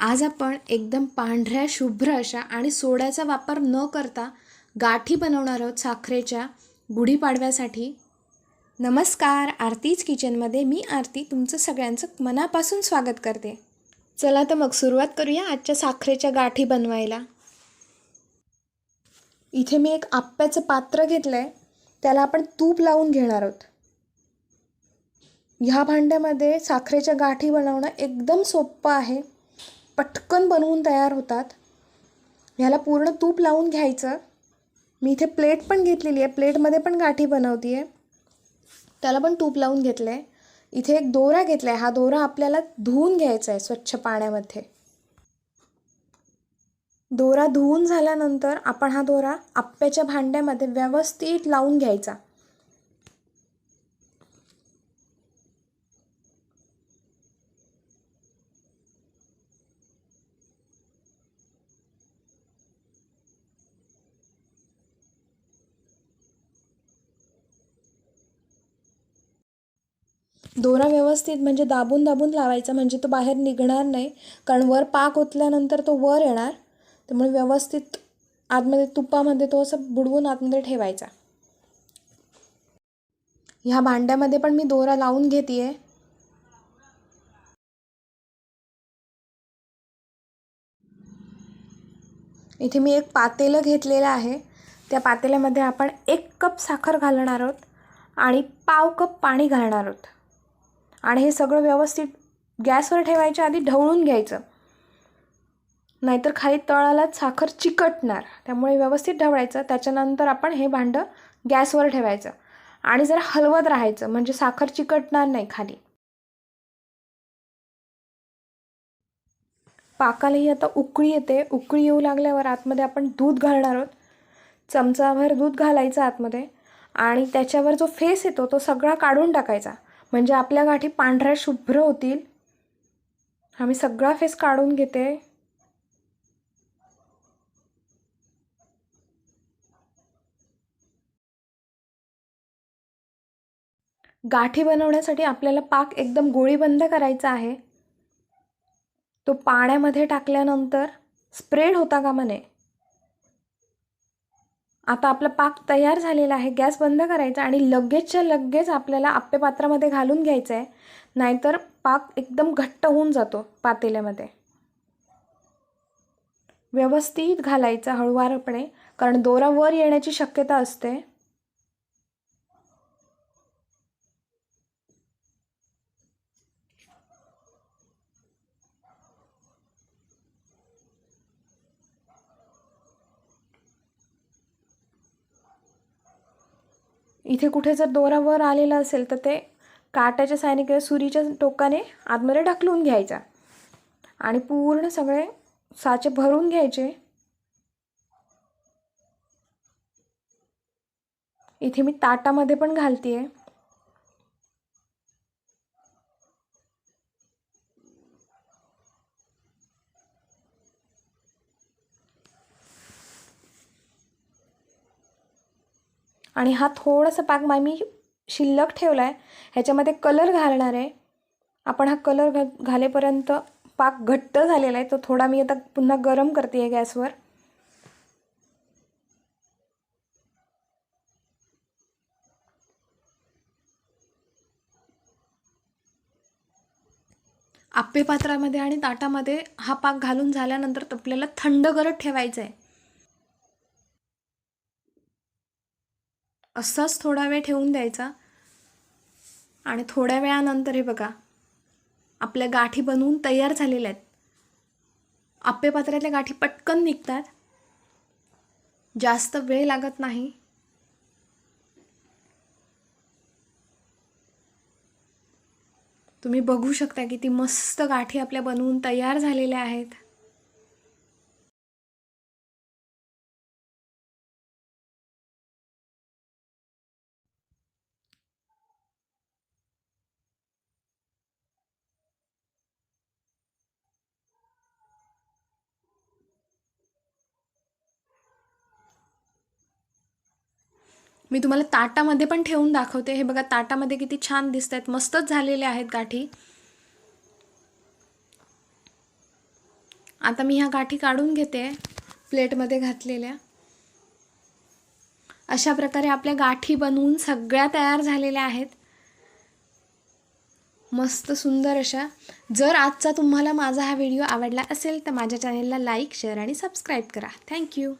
आज आपण एकदम पांढऱ्या शुभ्र अशा आणि सोड्याचा वापर न करता गाठी बनवणार आहोत साखरेच्या गुढीपाडव्यासाठी. नमस्कार आरतीज किचनमध्ये मी आरती तुमचं सगळ्यांचं मनापासून स्वागत करते. चला तर मग सुरुवात करूया आजच्या साखरेच्या गाठी बनवायला. इथे मी एक आप्याचं पात्र घेतलं आहे त्याला आपण तूप लावून घेणार आहोत. ह्या भांड्यामध्ये साखरेच्या गाठी बनवणं एकदम सोपं आहे. पटकन बनवून तयार होतात. ह्याला पूर्ण तूप लावून घ्यायचं. मी इथे प्लेट पण घेतलेली आहे. प्लेटमध्ये पण गाठी बनवते आहे त्याला पण तूप लावून घेतलं आहे इथे एक दोरा घेतला आहे हा दोरा आपल्याला धुवून घ्यायचा आहे स्वच्छ पाण्यामध्ये. दोरा धुवून झाल्यानंतर आपण हा दोरा आप्प्याच्या भांड्यामध्ये व्यवस्थित लावून घ्यायचा. दोरा व्यवस्थित म्हणजे दाबून दाबून लावायचा म्हणजे तो बाहेर निघणार नाही. कारण वर पाक ओतल्यानंतर तो वर येणार. त्यामुळे व्यवस्थित आतमध्ये तुपामध्ये तो असं बुडवून आतमध्ये ठेवायचा. ह्या भांड्यामध्ये पण मी दोरा लावून घेते आहे इथे मी एक पातेलं घेतलेलं आहे. त्या पातेल्यामध्ये आपण एक कप साखर घालणार आहोत आणि पाव कप पाणी घालणार आहोत. आणि हे सगळं व्यवस्थित गॅसवर ठेवायच्या आधी ढवळून घ्यायचं. नाहीतर खाली तळालाच साखर चिकटणार. त्यामुळे व्यवस्थित ढवळायचं. त्याच्यानंतर आपण हे भांडं गॅसवर ठेवायचं. आणि जरा हलवत राहायचं. म्हणजे साखर चिकटणार नाही खाली. पाकालाही आता उकळी येते. उकळी येऊ लागल्यावर आतमध्ये आपण दूध घालणार आहोत. चमचाभर दूध घालायचं आतमध्ये. आणि त्याच्यावर जो फेस येतो तो सगळा काढून टाकायचा. म्हणजे आपल्या गाठी पांढऱ्या शुभ्र होतील. हा मी सगळा फेस काढून घेते. गाठी बनवण्यासाठी आपल्याला पाक एकदम गोळीबंद करायचा आहे. तो पाण्यामध्ये टाकल्यानंतर स्प्रेड होता का म्हणे आता आपला पाक तयार झालेला आहे गॅस बंद करायचा आणि लगेचच्या लगेच आपल्याला आप्पे पात्रामध्ये घालून घ्यायचं आहे नाहीतर पाक एकदम घट्ट होऊन जातो पातेल्यामध्ये. व्यवस्थित घालायचा हळुवारपणे कारण दोरा वर येण्याची शक्यता असते. इथे कुठे जर दोरा वर आलेला असेल तर ते काट्याच्या साहाय्याने किंवा सुरीच्या टोकाने आतमध्ये ढकलून घ्यायचा. आणि पूर्ण सगळे साचे भरून घ्यायचे. इथे मी ताटामध्ये पण घालते आहे आणि हा थोडासा पाक मा मी शिल्लक ठेवला आहे ह्याच्यामध्ये कलर घालणार आहे. आपण हा कलर घ घालेपर्यंत पाक घट्ट झालेला आहे. तो थोडा मी आता पुन्हा गरम करते आहे गॅसवर. आप्पे पात्रामध्ये आणि ताटामध्ये हा पाक घालून झाल्यानंतर आपल्याला थंड करत ठेवायचा आहे असाच थोडा वेळ ठेवून द्यायचा. आणि थोड्या वेळानंतर हे बघा आपल्या गाठी बनवून तयार झालेल्या आहेत. आप्पेपात्रातल्या गाठी पटकन निघतात. जास्त वेळ लागत नाही. तुम्ही बघू शकता किती मस्त गाठी आपल्या बनवून तयार झालेल्या आहेत. मी तुम्हाला ताटामध्ये पण ठेवून दाखवते. हे बघा ताटामध्ये किती छान दिसत आहेत मस्तच झालेले आहेत गाठी. आता मी ह्या गाठी काढून घेते प्लेटमध्ये घातलेल्या. अशा प्रकारे आपल्या गाठी बनवून सगळ्या तयार झालेल्या आहेत. मस्त सुंदर अशा. जर आजचा तुम्हाला माझा हा व्हिडिओ आवडला असेल तर माझ्या चॅनेलला लाईक शेअर आणि सबस्क्राईब करा. Thank you.